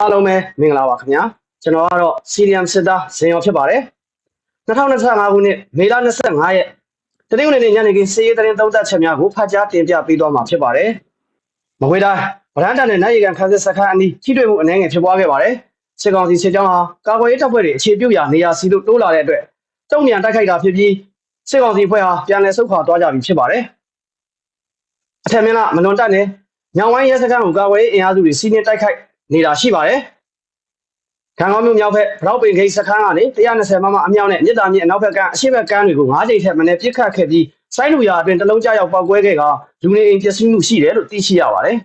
အားလုံးပဲမင်္ဂလာပါခင်ဗျာကျွန်တော်ကတော့စီရီယမ်စစ်သားဇင်ရောဖြစ်ပါတယ်2025ခုနှစ်မေလ25ရက်တနင်္ဂနွေနေ့ညနေခင်းစီးရီးသတင်းသုံးသပ်ချက်များကိုဖတ်ကြားတင်ပြပေးသွားမှာဖြစ်ပါတယ်မကွေးတိုင်းဗရန်တန်နဲ့နိုင်ရီကန်ခန်းစစ်စခန်းအနီးထိတွေ့မှုအနည်းငယ်ဖြစ်ပွားခဲ့ပါတယ်စစ်ကောင်စီစစ်ကြောင်းဟာကာကွယ်ရေးတပ်ဖွဲ့တွေအခြေပြုရာနေရာစီတို့တိုးလာတဲ့အတွက်တုံ့ပြန်တိုက်ခိုက်တာဖြစ်ပြီးစစ်ကောင်စီဖွဲ့ဟာပြန်လည်ဆုတ်ခွာသွားကြပြီဖြစ်ပါတယ်အထက်မင်းကမလွန်တက်နဲ့ညောင်ဝိုင်းရဲစခန်းကိုကာကွယ်ရေးအင်အားစုတွေစီးနင်းတိုက်ခိုက် နေတာရှိပါတယ်။ခံကောင်းမြို့မြောက်ဘက်ဗရောက်ပင်ဂိတ်စခန်းကနေ120မမအမြောက်နဲ့မြစ်တာမြစ်အနောက်ဘက်ကအရှိဘက်ကမ်းတွေကို9ကြိမ်ထက်မနည်းပြစ်ခတ်ခဲ့ပြီးစိုင်းလူရာအတွင်းတလုံးကြရောက်ပောက်ကွဲခဲ့ကလူနေအိမ်ပျက်စီးမှုရှိတယ်လို့သိရှိရပါတယ်။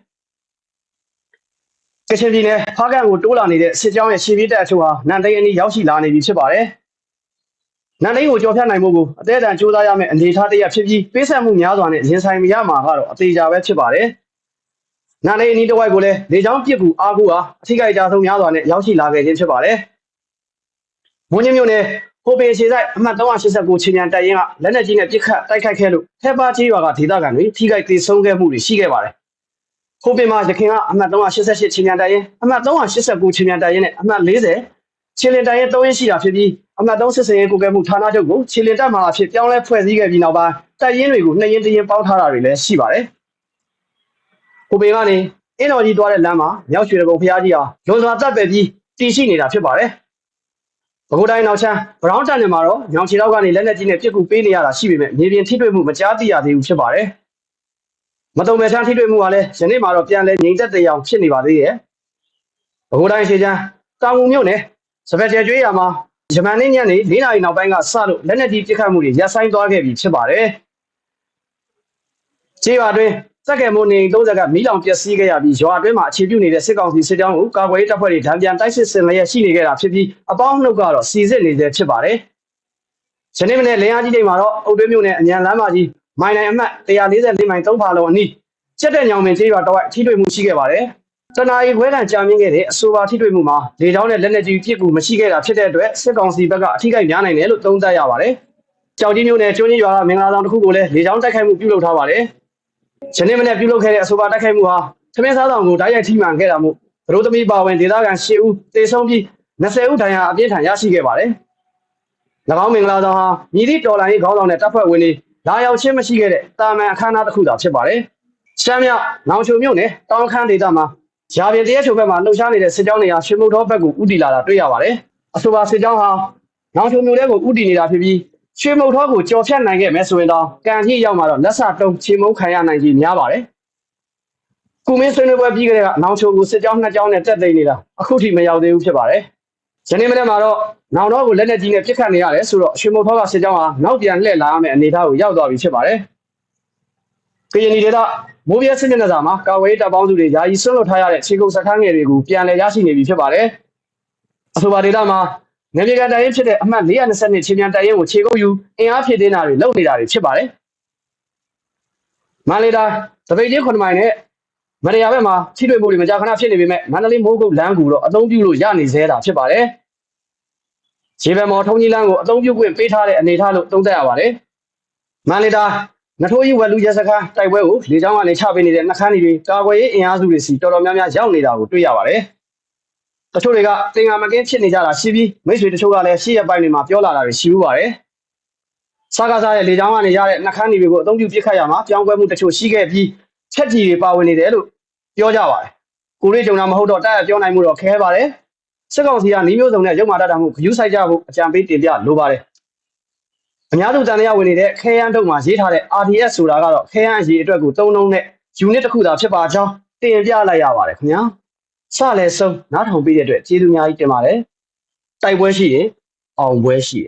ကချင်ပြည်နယ်ဖားကန်ကိုတိုးလာနေတဲ့စစ်ကြောင်းရဲ့ရှေ့ပြေးတပ်အချို့ဟာနန်တိန်အနီးရောက်ရှိလာနေပြီဖြစ်ပါတယ်။နန်တိန်ကိုကြော်ဖြတ်နိုင်မှုကိုအသေးအတန်စူးစမ်းရမယ့်အနေအထားတစ်ရပ်ဖြစ်ပြီးပေးဆက်မှုများစွာနဲ့ရင်ဆိုင်မရမှာကတော့အသေးချာပဲဖြစ်ပါတယ်။ နာနေအနီးတစ်ဝိုက်ကိုလည်းလေချောင်းပြစ်ကူအားကိုးအားအထိကိကြဆုံးများစွာနဲ့ရောက်ရှိလာခဲ့ခြင်းဖြစ်ပါတယ်။မွန်ကြီးမြို့နယ်ဟိုပင်ခြေဆိုင်အမှတ်389ချင်းမြန်တပ်ရင်းကလက်နက်ကြီးနဲ့ပစ်ခတ်တိုက်ခိုက်ခဲ့လို့ထက်ပါကြီးရွာကဒေသခံတွေထိခိုက်ဒေဆုံးခဲ့မှုတွေရှိခဲ့ပါတယ်။ဟိုပင်မှာရခင်ကအမှတ်388ချင်းမြန်တပ်ရင်းအမှတ်389ချင်းမြန်တပ်ရင်းနဲ့အမှတ်40ချင်းလင်တပ်ရင်း3ရင်းရှိတာဖြစ်ပြီးအမှတ်3စစ်စင်ရေးကိုကဲမှုဌာနချုပ်ကိုချင်းလင်တပ်မှာအဖြစ်ပြောင်းလဲဖွဲ့စည်းခဲ့ပြီးနောက်ပိုင်းတပ်ရင်းတွေကိုနှစ်ရင်းတရင်းပေါင်းထားတာတွေလည်းရှိပါတယ်။ ကိုပေကနေအင်းတော်ကြီးသွားတဲ့လမ်းမှာမြောက်ရွှေကုန်းဖျားကြီးဟာလွန်စွာတက်ပယ်ပြီးတည်ရှိနေတာဖြစ်ပါတယ်။ပဲခူးတိုင်းနောက်ချမ်းဘရောင်းတန်နယ်မှာတော့ညောင်ချီတော့ကနေလက်နက်ကြီးနဲ့ပြစ်ကူပေးနေရတာရှိပေမဲ့မြေပြင်ထိတွေ့မှုမကြားသိရသေးဘူးဖြစ်ပါတယ်။မတုံမဲ့ချမ်းထိတွေ့မှုကလည်းယနေ့မှာတော့ပြန်လဲငြိမ်သက်တဲ့အောင်ဖြစ်နေပါသေးရဲ့။ပဲခူးတိုင်းရှေ့ချမ်းတောင်ငူမြို့နယ်စပက်ကျဲကျွေးရမှာယမန်နေ့ညနေ၄နာရီနောက်ပိုင်းကစလို့လက်နက်ကြီးပစ်ခတ်မှုတွေရပ်ဆိုင်းသွားခဲ့ပြီဖြစ်ပါတယ်။ခြေရွာတွင် စက်ကဲမိုးနေ30ကမီးလောင်ပျက်စီးခဲ့ရပြီးရွာအတွင်းမှာအခြေပြုနေတဲ့စစ်ကောင်စီစစ်ကြောင်းကိုကာကွယ်ရေးတပ်ဖွဲ့တွေဒဏ်ပြန်တိုက်စစ်ဆင်လျက်ရှိနေကြတာဖြစ်ပြီးအပေါင်းနှုတ်ကတော့စီစစ်နေသေးဖြစ်ပါတယ်။ယနေ့မနေ့လင်းအားကြီးချိန်မှာတော့အုတ်တွင်းမြို့နယ်အမြန်လမ်းမကြီးမိုင်နိုင်အမှတ်144မိုင်3ဖာလုံးအနီးကျက်တဲ့ညောင်ပင်ကျေးရွာတော့ထိတွေ့မှုရှိခဲ့ပါတယ်။တနာရီခွဲတန်ကြာမြင့်ခဲ့တဲ့အဆိုပါထိတွေ့မှုမှာလေကြောင်းနဲ့လက်နက်ကြီးပြစ်ကူမရှိခဲ့တာဖြစ်တဲ့အတွက်စစ်ကောင်စီဘက်ကအထိကိများနိုင်တယ်လို့သုံးသပ်ရပါတယ်။ကြောက်ကြီးမြို့နယ်ကျွန်းကြီးရွာကမင်္ဂလာဆောင်တစ်ခုကိုလည်းလေကြောင်းတိုက်ခိုက်မှုပြုလုပ်ထားပါတယ်။ ယနေ့မနေ့ပြုလုပ်ခဲ့တဲ့အဆိုပါတိုက်ခိုက်မှုဟာသမင်းစားဆောင်ကိုတိုက်ရိုက်ထိမှန်ခဲ့တာမို့ဗရိုသမီပါဝင်ဒေသခံ10ဦးသေဆုံးပြီး20ဦးဒဏ်ရာအပြင်းထန်ရရှိခဲ့ပါတယ်။၎င်းမင်္ဂလာဆောင်ဟာမြည်သည့်တော်လိုင်းရေးခေါင်းဆောင်တဲ့တပ်ဖွဲ့ဝင်တွေလာရောက်ခြင်းမရှိခဲ့တဲ့တာမန်အခမ်းအနားတစ်ခုသာဖြစ်ပါတယ်။ရှမ်းမြောက်နောင်ချုံမြို့နယ်တောင်ခမ်းဒေသမှာရာပြင်တရက်ချုံဘက်မှာလှုပ်ရှားနေတဲ့စစ်ကြောင်းတွေဟာရွှေမုတ်တော်ဘက်ကိုဥတီလာတာတွေ့ရပါတယ်။အဆိုပါစစ်ကြောင်းဟာနောင်ချုံမြို့ထဲကိုဥတီနေတာဖြစ်ပြီး ရွှေမုတ်တော်ကိုကြော်ဖြတ်နိုင်ခဲ့မယ်ဆိုရင်တော့ကံကြီးရောက်မှာတော့လက်ဆတုံးချေမုန်းခံရနိုင်ကြီးများပါတယ်။ကုမင်းဆွေးနွေးပွဲပြီးကြတဲ့ကနောင်ချုံကိုစစ်ကြောင်းနှစ်ကြောင်းနဲ့တက်သိမ်းနေတာအခုထိမရောက်သေးဘူးဖြစ်ပါတယ်။ယနေ့မနေ့မှာတော့နောင်တော်ကိုလက်လက်ကြီးနဲ့ပြစ်ခတ်နေရတယ်ဆိုတော့ရွှေမုတ်တော်ကစစ်ကြောင်းဟာနောက်ပြန်လှည့်လာရမယ့်အနေအထားကိုရောက်သွားပြီဖြစ်ပါတယ်။ကရင်ပြည်ဒေသမိုးပြဲစစ်မျက်နှာစာမှာကာဝေးတပ်ပေါင်းစုတွေယာယီဆွတ်လွတ်ထားရတဲ့ခြေကုပ်စခန်းငယ်တွေကိုပြန်လည်ရရှိနေပြီဖြစ်ပါတယ်။အဆိုပါဒေသမှာ နေပြည်တော်တိုင်ရင်ဖြစ်တဲ့အမှတ်420ချင်းမြန်တိုင်ရင်ကိုခြေကုပ်ယူအင်အားဖြည့်တင်းတာတွေလုပ်နေတာတွေဖြစ်ပါတယ်။မန္တလေးတိုင်းတပိတ်ချင်း9မိုင်နဲ့မရရဘက်မှာထိတွေ့မှုတွေမကြာခဏဖြစ်နေပေမဲ့မန္တလေးမိုးကုတ်လမ်းကူတော့အသုံးပြုလို့ရနေသေးတာဖြစ်ပါတယ်။ခြေဘက်မော်ထုံးကြီးလမ်းကိုအသုံးပြုခွင့်ပေးထားတဲ့အနေအထားလို့သုံးသပ်ရပါတယ်။မန္တလေးတိုင်းနထိုးကြီးဝက်လူရဲစခန်းတိုက်ပွဲကိုလေကြောင်းကနေချပေးနေတဲ့နှခမ်းတွေကာကွယ်ရေးအင်အားစုတွေစီတော်တော်များများရောက်နေတာကိုတွေ့ရပါတယ်။ တချို့တွေကတင်ငါမကင်းဖြစ်နေကြတာရှိပြီးမိတ်ဆွေတချို့ကလည်းရှေ့ရပိုင်းတွေမှာပြောလာတာတွေရှိဘူးပါတယ်။စကားစားရဲ့လေကြောင်းကနေရတဲ့နှခမ်းတွေကိုအသုံးပြုပစ်ခတ်ရမှာပြောင်းကွဲမှုတချို့ရှိခဲ့ပြီးချက်ကြီးတွေပါဝင်နေတယ်လို့ပြောကြပါတယ်။ကိုရီကြုံတာမဟုတ်တော့တိုက်ရပြောနိုင်မှုတော့ခဲပါတယ်။စစ်ကောင်စီကနှီးမျိုးစုံနဲ့ရုပ်မာတတ်တာမှုဂယူးဆိုင်ကြဖို့အကြံပေးတင်ပြလိုပါတယ်။အများစုတန်တရားဝင်နေတဲ့ခဲယမ်းတုံးမှာရေးထားတဲ့ RDS ဆိုတာကတော့ခဲယမ်းအရေးအတွက်ကိုသုံးလုံးနဲ့ unit တစ်ခုသာဖြစ်ပါကြောင်းတင်ပြလိုက်ရပါတယ်ခင်ဗျာ။ စလဲဆုံးနားထောင်ပေးတဲ့အတွက်ကျေးဇူးအများကြီးတင်ပါတယ်။တိုက်ပွဲရှိရင်အောင်ပွဲရှိတယ်